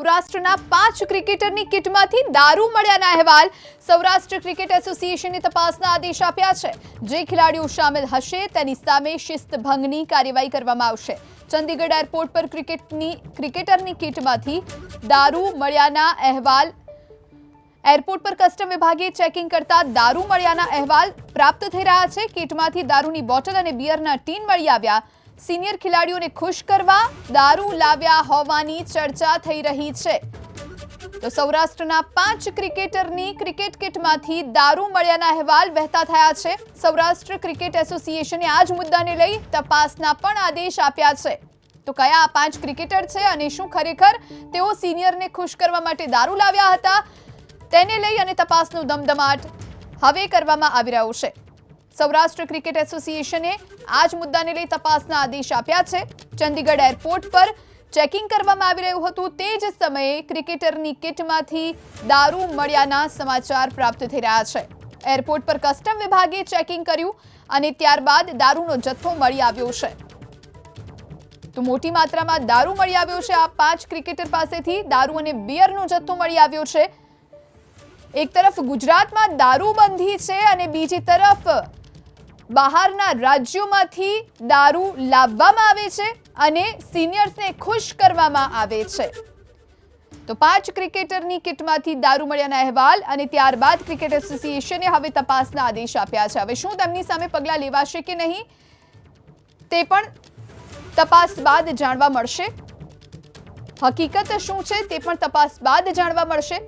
સૌરાષ્ટ્રના પાંચ ક્રિકેટરની કિટમાંથી દારૂ મળ્યાના અહેવાલ સૌરાષ્ટ્ર ક્રિકેટ એસોસિએશને તપાસના આદેશ આપ્યા છે. જે ખેલાડીઓ સામેલ હશે તેની સામે શિસ્તભંગની કાર્યવાહી કરવામાં આવશે. ચંદીગઢ એરપોર્ટ પર ક્રિકેટની ક્રિકેટરની કિટમાંથી દારૂ મળ્યાના અહેવાલ એરપોર્ટ પર કસ્ટમ વિભાગે ચેકિંગ કરતા દારૂ મળ્યાના અહેવાલ પ્રાપ્ત થઈ રહ્યા છે. કિટમાંથી દારૂની બોટલ અને બિયરના ટીન મળી આવ્યા. સિનિયર ખેલાડીઓને ખુશ કરવા દારૂ લાવ્યા હોવાની ચર્ચા થઈ રહી છે. તો સૌરાષ્ટ્રના પાંચ ક્રિકેટરની ક્રિકેટ કિટમાંથી દારૂ મળ્યાના અહેવાલ વહેતા થયા છે. સૌરાષ્ટ્ર ક્રિકેટ એસોસિએશને આ જ મુદ્દાને લઈ તપાસના પણ આદેશ આપ્યા છે. તો કયા આ પાંચ ક્રિકેટર છે અને શું ખરેખર તેઓ સિનિયરને ખુશ કરવા માટે દારૂ લાવ્યા હતા, તેને લઈ અને તપાસનું દમદમાટ હવે કરવામાં આવી રહ્યું છે. સૌરાષ્ટ્ર ક્રિકેટ એસોસિએશને આ જ મુદ્દાને લઈ તપાસના આદેશ આપ્યા છે. ચંદીગઢ એરપોર્ટ પર ચેકિંગ કરવામાં આવી રહ્યું હતું. તે જ સમયે ક્રિકેટરની કિટમાંથી દારૂ મળ્યાના સમાચાર પ્રાપ્ત થઈ રહ્યા છે. એરપોર્ટ પર કસ્ટમ વિભાગે ચેકિંગ કર્યું અને ત્યારબાદ દારૂનો જથ્થો મળી આવ્યો છે. તો મોટી માત્રામાં દારૂ મળી આવ્યો છે. આ પાંચ ક્રિકેટર પાસેથી દારૂ અને બિયરનો જથ્થો મળી આવ્યો છે. એક તરફ ગુજરાતમાં દારૂબંધી છે અને બીજી તરફ બહારના રાજ્યોમાંથી દારૂ લાવવામાં આવે છે અને સિનિયર્સને ખુશ કરવામાં આવે છે. તો પાંચ ક્રિકેટરની કિટમાંથી દારૂ મળ્યાના અહેવાલ અને ત્યારબાદ ક્રિકેટ એસોસિએશને હવે તપાસના આદેશ આપ્યા છે. હવે શું તેમની સામે પગલાં લેવાશે કે નહીં? તે પણ તપાસ બાદ જાણવા મળશે. હકીકત શું છે તે પણ તપાસ બાદ જાણવા મળશે.